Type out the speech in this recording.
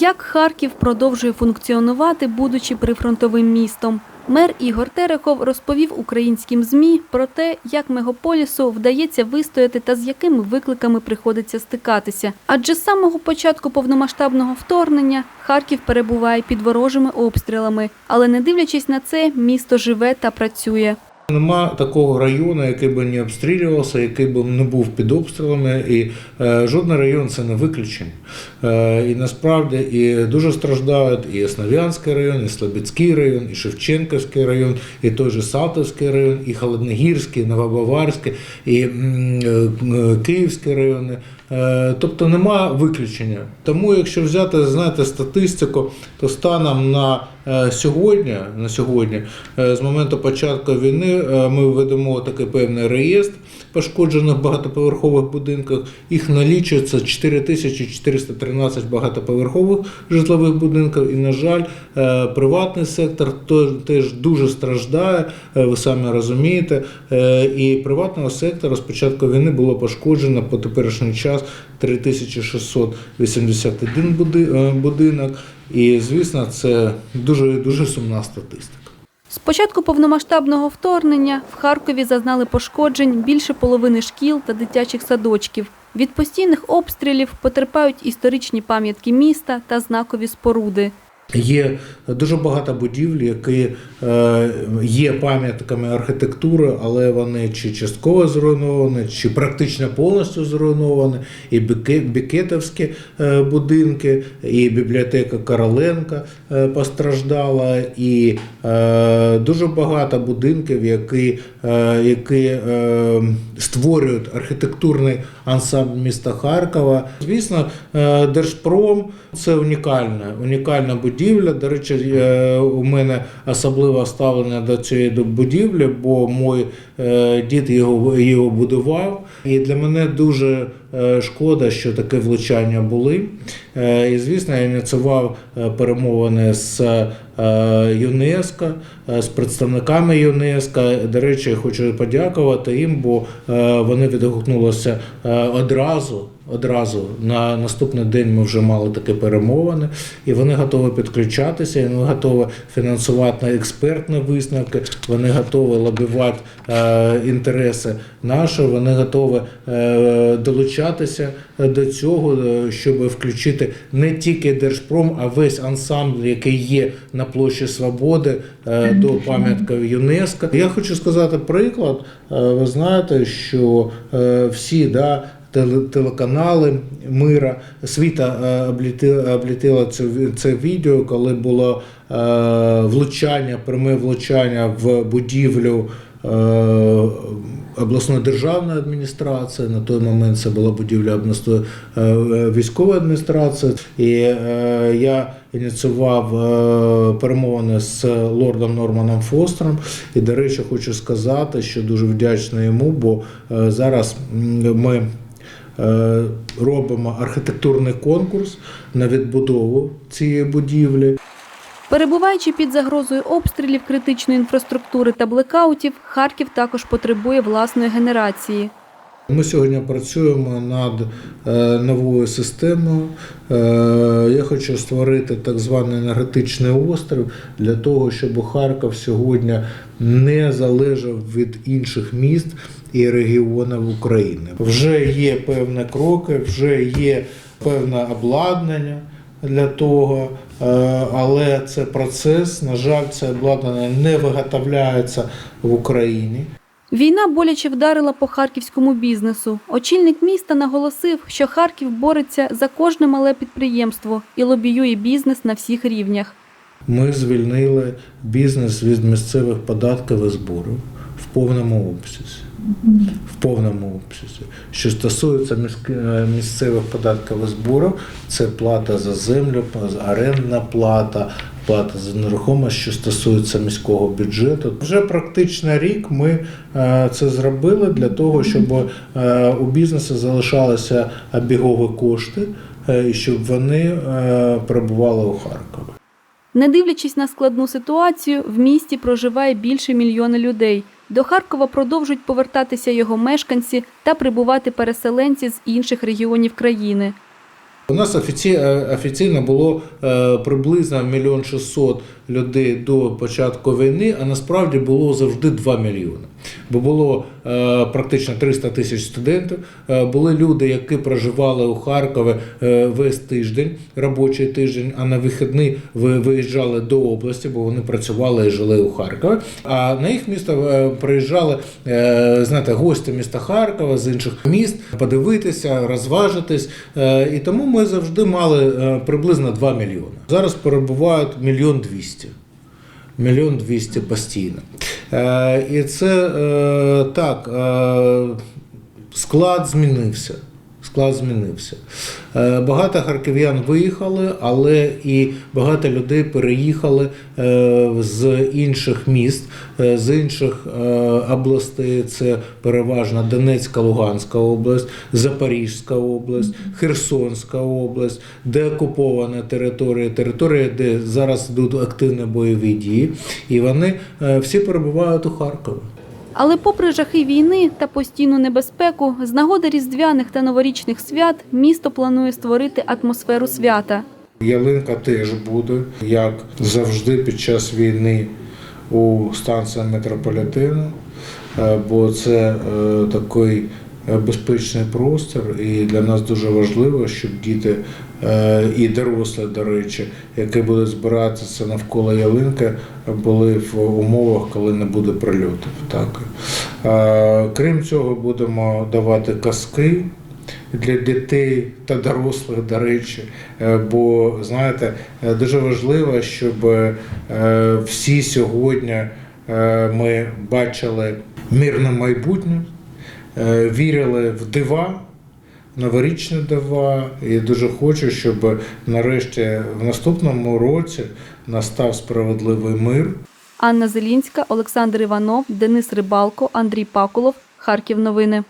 Як Харків продовжує функціонувати, будучи прифронтовим містом? Мер Ігор Терехов розповів українським ЗМІ про те, як мегаполісу вдається вистояти та з якими викликами приходиться стикатися. Адже з самого початку повномасштабного вторгнення Харків перебуває під ворожими обстрілами, але не дивлячись на це, місто живе та працює. Нема такого району, який би не обстрілювався, який би не був під обстрілами, і е, жодний район це не виключення. Е, і насправді і дуже страждають і Основ'янський район, і Слобідський район, і Шевченківський район, і той же Салтовський район, і Холодногірський, і Новобаварський, і е, е, Київський райони. Е, Тобто нема виключення. Тому, якщо взяти знаєте, статистику, то станом на е, сьогодні, на сьогодні, е, з моменту початку війни, ми ведемо такий певний реєстр пошкоджених багатоповерхових будинків. Їх налічується 4413 багатоповерхових житлових будинків. І, на жаль, е, приватний сектор теж дуже страждає, е, ви самі розумієте. Е, І приватного сектора з початку війни було пошкоджено по теперішній час 3681 е, будинок. І, звісно, це дуже дуже сумна статистика. З початку повномасштабного вторгнення в Харкові зазнали пошкоджень більше половини шкіл та дитячих садочків. Від постійних обстрілів потерпають історичні пам'ятки міста та знакові споруди. Є дуже багато будівель, які е, є пам'ятками архітектури, але вони чи частково зруйновані, чи практично повністю зруйновані. І бікетовські е, будинки, і бібліотека Короленка е, постраждала, і дуже багато будинків, які, які створюють архітектурний ансамбль міста Харкова. Звісно, Держпром це унікальна, унікальна будівля. До речі, е, у мене особливе ставлення до цієї будівлі, бо мій е, дід його, його будував. І для мене дуже е, шкода, що таке влучання були. І, звісно, я ініціював перемовини з ЮНЕСКО, з представниками ЮНЕСКО. До речі, я хочу подякувати їм, бо вони відгукнулися одразу. Одразу на наступний день ми вже мали такі перемовини, і вони готові підключатися, і вони готові фінансувати експертні висновки, вони готові лобівати е, інтереси наші, вони готові е, долучатися до цього, е, щоб включити не тільки Держпром, а весь ансамбль, який є на площі Свободи е, до пам'ятків ЮНЕСКО. Я хочу сказати приклад. Е, Ви знаєте, що е, всі да, телеканали мира світа е, обліти- облітило це, це відео, коли було е, влучання, пряме влучання в будівлю. е, Обласної державної адміністрації на той момент це була будівля обласної військової адміністрації, і я ініціював перемовини з лордом Норманом Фостером. І, до речі, хочу сказати, що дуже вдячний йому, бо зараз ми робимо архітектурний конкурс на відбудову цієї будівлі. Перебуваючи під загрозою обстрілів критичної інфраструктури та блекаутів, Харків також потребує власної генерації. Ми сьогодні працюємо над е, новою системою. Е, Я хочу створити так званий енергетичний острів для того, щоб Харків сьогодні не залежав від інших міст і регіонів України. Вже є певні кроки, вже є певне обладнання для того, е, але це процес. На жаль, це обладнання не виготовляється в Україні. Війна боляче вдарила по харківському бізнесу. Очільник міста наголосив, що Харків бореться за кожне мале підприємство і лобіює бізнес на всіх рівнях. Ми звільнили бізнес від місцевих податків і зборів в повному обсязі. В повному обсязі. Що стосується е, місцевих податків і зборів, це плата за землю, орендна плата, плата за нерухомість, що стосується міського бюджету. Вже практично рік ми е, це зробили для того, щоб е, у бізнесу залишалися обігові кошти е, і щоб вони перебували у Харкові. Не дивлячись на складну ситуацію, в місті проживає більше мільйона людей. До Харкова продовжують повертатися його мешканці та прибувати переселенці з інших регіонів країни. У нас офіці... е, офіційно було е, приблизно мільйон шістсот людей до початку війни, а насправді було завжди 2 мільйони. Бо було е, практично 300 тисяч студентів. Е, були люди, які проживали у Харкові е, весь тиждень, робочий тиждень, а на вихідні ви- виїжджали до області, бо вони працювали і жили у Харкові. А на їх місто приїжджали знаєте, гості міста Харкова з інших міст подивитися, розважитись. І тому ми завжди мали приблизно 2 мільйони. Зараз перебувають мільйон двісті. Мільйон двісті постійно. Е, і це е, так, е, склад змінився. Склад змінився. Е, Багато харків'ян виїхали, але і багато людей переїхали е, з інших міст, е, з інших областей. Це переважно Донецька, Луганська область, Запорізька область, Херсонська область, де окупована територія, територія, де зараз йдуть активні бойові дії, і вони всі перебувають у Харкові. Але попри жахи війни та постійну небезпеку, з нагоди різдвяних та новорічних свят місто планує створити атмосферу свята. Ялинка теж буде, як завжди під час війни у станції метрополітену, е, бо це е, такий безпечний простір, і для нас дуже важливо, щоб діти е, і дорослі, до речі, які будуть збиратися навколо ялинки, були в умовах, коли не буде прильотів. Так. Е, Крім цього, будемо давати казки для дітей та дорослих, до речі. Е, Бо знаєте, е, дуже важливо, щоб е, всі сьогодні е, ми бачили мирне майбутнє, е, вірили в дива. Новорічні дива, і дуже хочу, щоб нарешті в наступному році настав справедливий мир. Анна Зелінська, Олександр Іванов, Денис Рибалко, Андрій Пакулов. Харків новини.